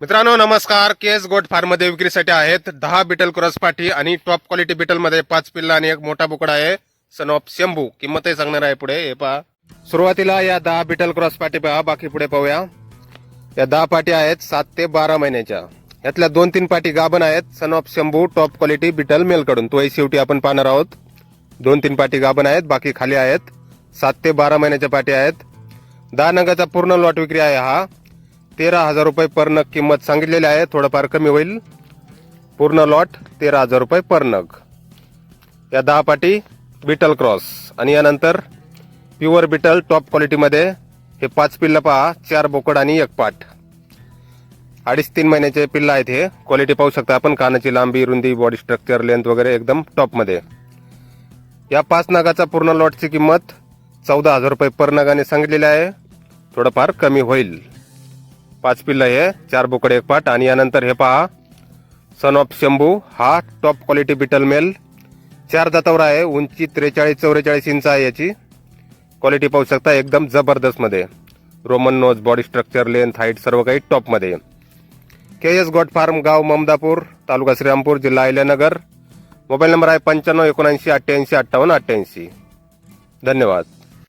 मित्रांनो नमस्कार. केस गोट फार्ममध्ये विक्रीसाठी आहेत दहा बिटल क्रॉस पाठी आणि टॉप क्वालिटी बिटलमध्ये पाच पिल्ला आणि एक मोठा बोकडा आहे सन ऑफ शंभू. किंमतही सांगणार आहे पुढे. हे पहा. सुरुवातीला या दहा बिटल क्रॉस पाठी पहा. बाकी पुढे पाहूया. या दहा पाठी आहेत सात ते बारा महिन्याच्या. यातल्या दोन तीन पाठी गाभण आहेत. Son of Shambhu top quality Beetal मेलकडून. तोही शेवटी आपण पाहणार आहोत. दोन तीन पाठी गाभण आहेत बाकी खाली आहेत. सात ते बारा महिन्याच्या पाठी आहेत. दहा नगाचा पूर्ण लॉट विक्री आहे हा. तेरा हजार रुपये पर नग किंमत सांगितलेली आहे. थोडंफार कमी होईल. पूर्ण लॉट तेरा हजार रुपये पर नग. या दहा पाटी बिटल क्रॉस आणि यानंतर प्युअर बिटल टॉप क्वालिटीमध्ये हे पाच पिल्ल पहा. चार बोकड आणि एक पाट. अडीच तीन महिन्याचे पिल्लं आहेत हे. क्वालिटी पाहू शकता आपण. कानाची लांबी रुंदी बॉडी स्ट्रक्चर लेंथ वगैरे एकदम टॉपमध्ये या पाच नगाचा पूर्ण लॉटची किंमत चौदा हजार रुपये पर नगाने सांगितलेली आहे. थोडंफार कमी होईल. पाच पिल्ल हे चार बोकडे एक पाट. आणि यानंतर हे पहा सन ऑफ शंभू हा टॉप क्वालिटी बिटल मेल चार दातावर आहे उंची त्रेचाळीस चौवेचाळीस इंच आहे याची. क्वालिटी पाहू शकता एकदम जबरदस्तमध्ये Roman nose body structure length height सर्व काही टॉपमध्ये के एस गॉट फार्म गाव ममदापूर तालुका श्रीरामपूर जिल्हा अहिल्यानगर. मोबाईल नंबर आहे पंच्याण्णव एकोणऐंशी अठ्ठ्याऐंशी अठ्ठावन्न अठ्ठ्याऐंशी. धन्यवाद.